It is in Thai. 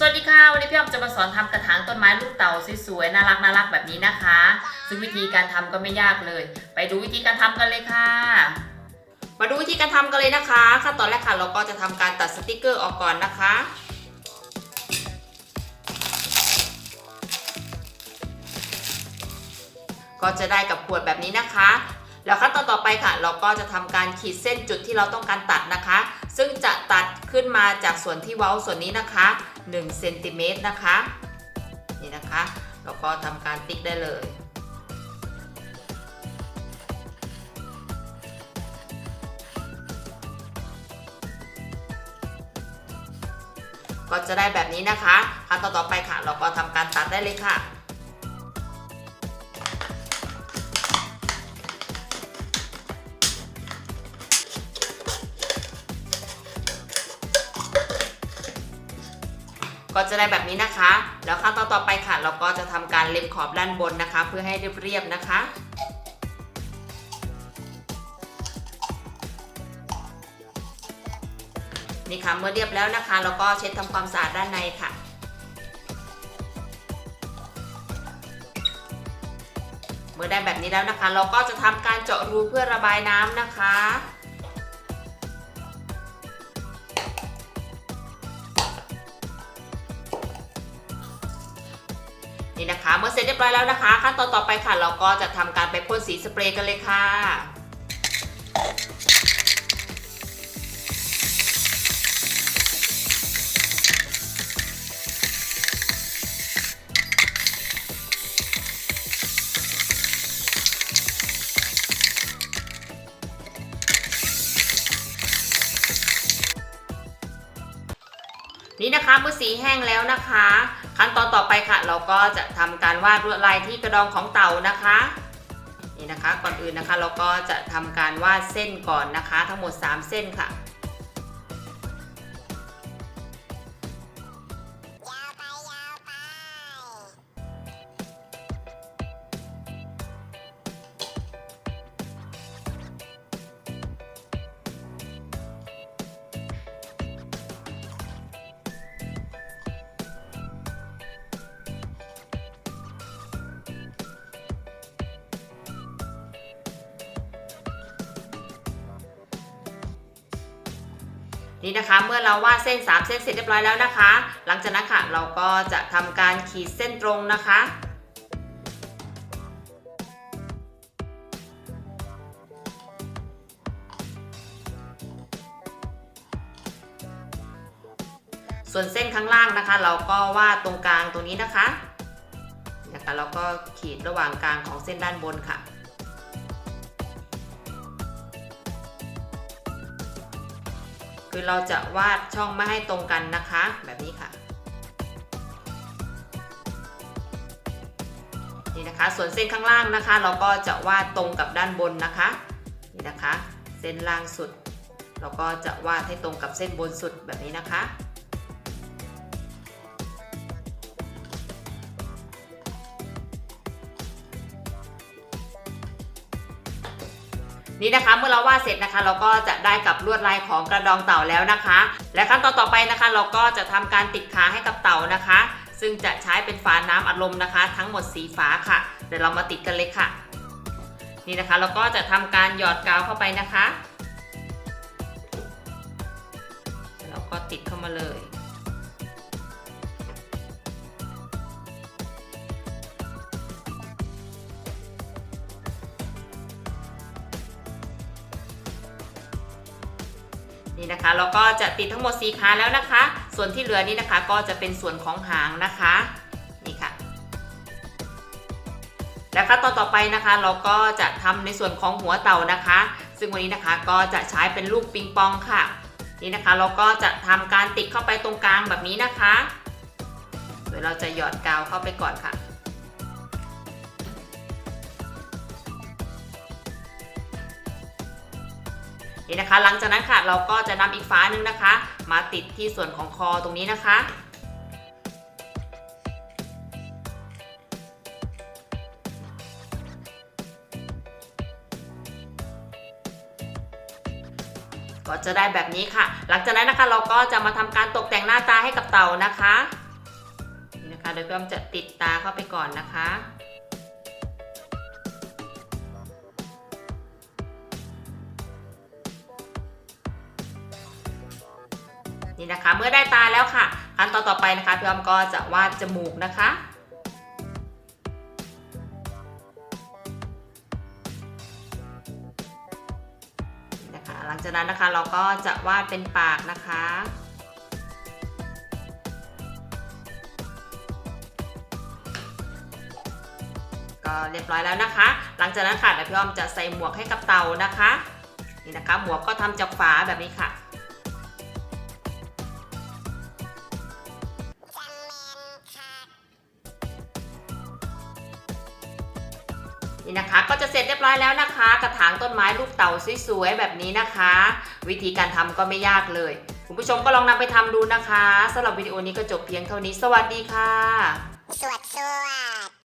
สวัสดีค่ะ วันนี้พี่อ้อมจะมาสอนทำกระถางต้นไม้ลูกเต่าสวยๆน่ารักน่ารักแบบนี้นะคะ ซึ่งวิธีการทำก็ไม่ยากเลย ไปดูวิธีการทำกันเลยค่ะ มาดูวิธีการทำกันเลยนะคะขั้นตอนแรกค่ะเราก็จะทำการตัดสติกเกอร์ออกก่อนนะคะ ก็จะได้กับขวดแบบนี้นะคะแล้วขั้นตอนต่อไปค่ะ เราก็จะทำการขีดเส้นจุดที่เราต้องการตัดนะคะ ซึ่งจะตัดขึ้นมาจากส่วนที่เว้าส่วนนี้นะคะ 1เซนติเมตรนะคะนี่นะคะเราก็ทำการติ๊กได้เลยก็จะได้แบบนี้นะคะขั้นตอนต่อไปค่ะ เราก็ทำการตัดได้เลยค่ะ ก็จะได้แบบนี้นะคะ แล้วขั้นตอนต่อไปค่ะ เราก็จะทำการเล็มขอบด้านบนนะคะ เพื่อให้เรียบๆนะคะนี่ค่ะเมื่อเรียบแล้วนะคะ เราก็เช็ดทำความสะอาดด้านในค่ะ เมื่อได้แบบนี้แล้วนะคะ เราก็จะทำการเจาะรูเพื่อระบายน้ำนะคะ นี่นะคะ เมื่อเสร็จเรียบร้อยแล้วนะคะ ขั้นตอนต่อไปค่ะ เราก็จะทำการไปพ่นสีสเปรย์กันเลยค่ะ นี่นะคะเมื่อสีแห้งแล้วนะคะ ขั้นตอนต่อไปค่ะ เราก็จะทำการวาดลวดลายที่กระดองของเต่านะคะนี่นะคะก่อนอื่นนะคะเราก็จะทำการวาดเส้นก่อนนะคะ ทั้งหมด 3 เส้นค่ะ นี่นะคะเมื่อเราวาดเส้น 3 เส้นเสร็จเรียบร้อยแล้วนะคะ หลังจากนั้นค่ะเราก็จะทำการขีดเส้นตรงนะคะ ส่วนเส้นข้างล่างนะคะ เราก็วาดตรงกลางตรงนี้นะคะนะคะเราก็ขีดระหว่างกลางของเส้นด้านบนค่ะ คือเราจะวาดช่องไม่ให้ตรงกันนะคะ แบบนี้ค่ะนี่นะคะ ส่วนเส้นข้างล่างนะคะ เราก็จะวาดตรงกับด้านบนนะคะนี่นะคะ เส้นล่างสุด เราก็จะวาดให้ตรงกับเส้นบนสุดแบบนี้นะคะ นี่นะคะเมื่อเราวาดเสร็จนะคะ เราก็จะได้กับลวดลายของกระดองเต่าแล้วนะคะ และขั้นตอนต่อไปนะคะ เราก็จะทำการติดขาให้กับเต่านะคะ ซึ่งจะใช้เป็นฝาน้ำอัดลมนะคะ ทั้งหมดสีฟ้าค่ะเดี๋ยวเรามาติดกันเลยค่ะ นี่นะคะเราก็จะทำการหยอดกาวเข้าไปนะคะ แล้วก็ติดเข้ามาเลย นี่นะคะเราก็จะติดทั้งหมดสีขาแล้วนะคะ ส่วนที่เหลือนี้นะคะก็จะเป็นส่วนของหางนะคะนี่ค่ะแล้วขั้นตอนต่อไปนะคะ เราก็จะทำในส่วนของหัวเต่านะคะ ซึ่งวันนี้นะคะก็จะใช้เป็นลูกปิงปองค่ะ นี่นะคะเราก็จะทำการติดเข้าไปตรงกลางแบบนี้นะคะ โดยเราจะหยอดกาวเข้าไปก่อนค่ะ นี่นะคะ หลังจากนั้นค่ะเราก็จะนำอีกฝาหนึ่งนะคะ มาติดที่ส่วนของคอตรงนี้นะคะก็จะได้แบบนี้ค่ะ หลังจากนั้นนะคะเราก็จะมาทำการตกแต่งหน้าตาให้กับเต่านะคะโดยพี่อ้อมจะติดตาเข้าไปก่อนนะคะ นี่นะคะ เมื่อได้ตาแล้วค่ะ ขั้นตอนต่อไปนะคะพี่อ้อมก็จะวาดจมูกนะคะนี่นะคะ หลังจากนั้นนะคะเราก็จะวาดเป็นปากนะคะก็เรียบร้อยแล้วนะคะ หลังจากนั้นค่ะเดี๋ยวพี่อ้อมจะใส่หมวกให้กับเตานะคะ นี่นะคะ หมวกก็ทำจากฝาแบบนี้ค่ะ นี่นะคะ ก็จะเสร็จเรียบร้อยแล้วนะคะ กระถางต้นไม้รูปเต่าสวยๆแบบนี้นะคะ วิธีการทำก็ไม่ยากเลย คุณผู้ชมก็ลองนำไปทำดูนะคะสำหรับวิดีโอนี้ก็จบเพียงเท่านี้ สวัสดีค่ะ สวัสดี